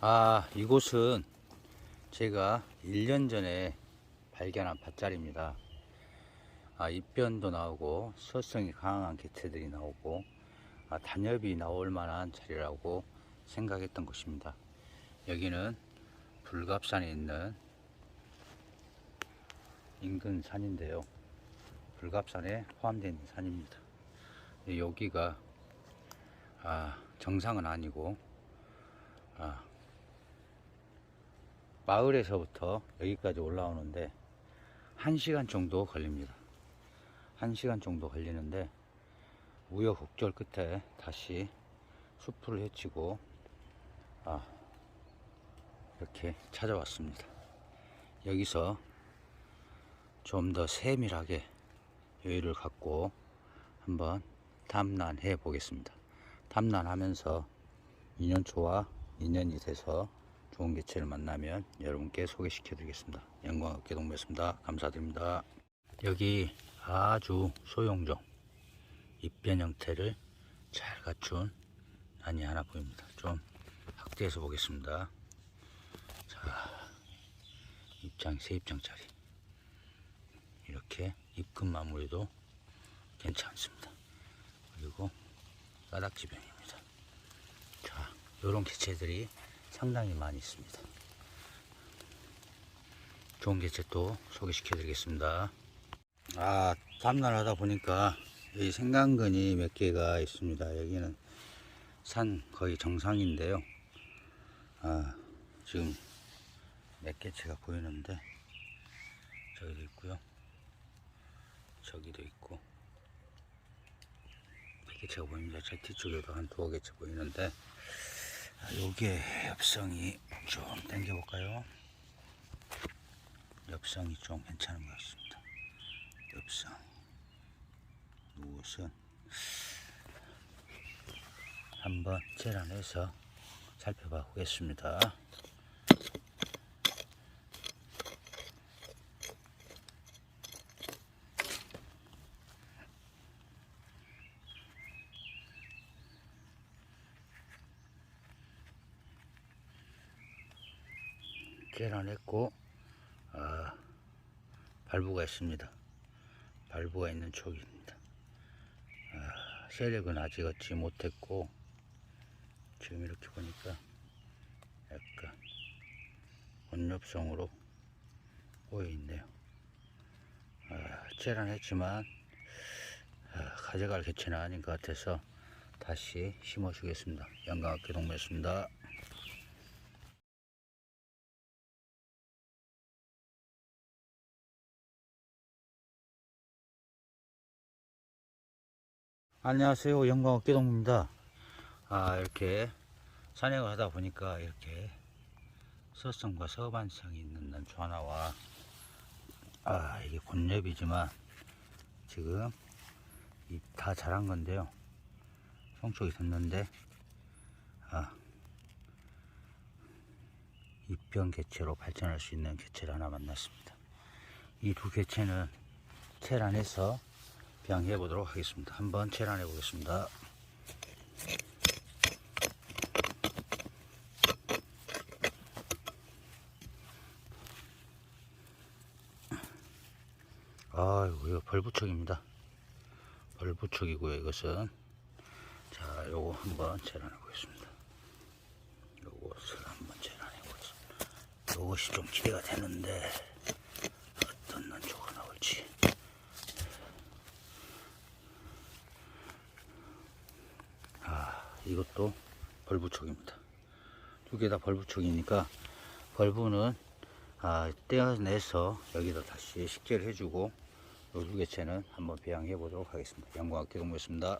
아, 이곳은 제가 1년 전에 발견한 밭자리입니다. 아, 입변도 나오고 수성이 강한 개체들이 나오고 아, 단엽이 나올 만한 자리라고 생각했던 곳입니다. 여기는 불갑산에 있는 인근 산인데요. 불갑산에 있는 산입니다. 여기가 아, 정상은 아니고 아, 마을에서부터 여기까지 올라오는데 1시간 정도 걸립니다. 1시간 정도 걸리는데 우여곡절 끝에 다시 숲을 헤치고 아, 이렇게 찾아왔습니다. 여기서 좀 더 세밀하게 여유를 갖고 한번 탐난해 보겠습니다. 탐난하면서 2년 초와 인연이 돼서 좋은 개체를 만나면 여러분께 소개시켜 드리겠습니다. 영광 업계 동무였습니다. 감사드립니다. 여기 아주 소형종 입변 형태를 잘 갖춘 난이 하나 보입니다. 좀 확대해서 보겠습니다. 자, 입장 세 입장짜리 이렇게 입금 마무리도 괜찮습니다. 그리고 까닥지병입니다. 자, 이런 개체들이 상당히 많이 있습니다. 좋은 개체 또 소개시켜 드리겠습니다. 아, 다음날 하다 보니까 이 생강근이 몇 개가 있습니다. 여기는 산 거의 정상인데요. 아, 지금 몇 개체가 보이는데 저기도 있고요. 저기도 있고 몇 개체가 보입니다. 저 뒤쪽에도 한 두어 개체 보이는데 아, 요게 엽성이 좀 당겨볼까요? 엽성이 좀 괜찮은 것 같습니다. 엽성. 이것은 한번 재란해서 살펴봐 보겠습니다. 재란했고 아, 발부가 있습니다. 발부가 있는 쪽입니다. 아, 세력은 아직 얻지 못했고 지금 이렇게 보니까 약간 온엽성으로 보여있네요. 아, 재란했지만 아, 가져갈 개체는 아닌 것 같아서 다시 심어주겠습니다. 영광학교 동무였습니다. 안녕하세요. 영광 어깨동무입니다. 아, 이렇게 산행을 하다 보니까 이렇게 서성과 서반성이 있는 난초 하나와 아, 이게 곤엽이지만 지금 잎다 자란 건데요. 성촉이 됐는데 아, 입변 개체로 발전할 수 있는 개체를 하나 만났습니다. 이 두 개체는 테란에서 비 양해 보도록 하겠습니다. 한번 체란해 보겠습니다. 아이고, 벌부척입니다. 벌부척이고요, 이것은. 자, 요거 한번 체란해 보겠습니다. 요것을 한번 체란해 보겠습니다. 요것이 좀 기대가 되는데, 어떤 난초가 나올지. 이것도 벌부촉입니다. 두 개 다 벌부촉이니까 벌부는 아, 떼어내서 여기다 다시 식재를 해주고 요 두 개체는 한번 배양해 보도록 하겠습니다. 양광학대 동무였습니다.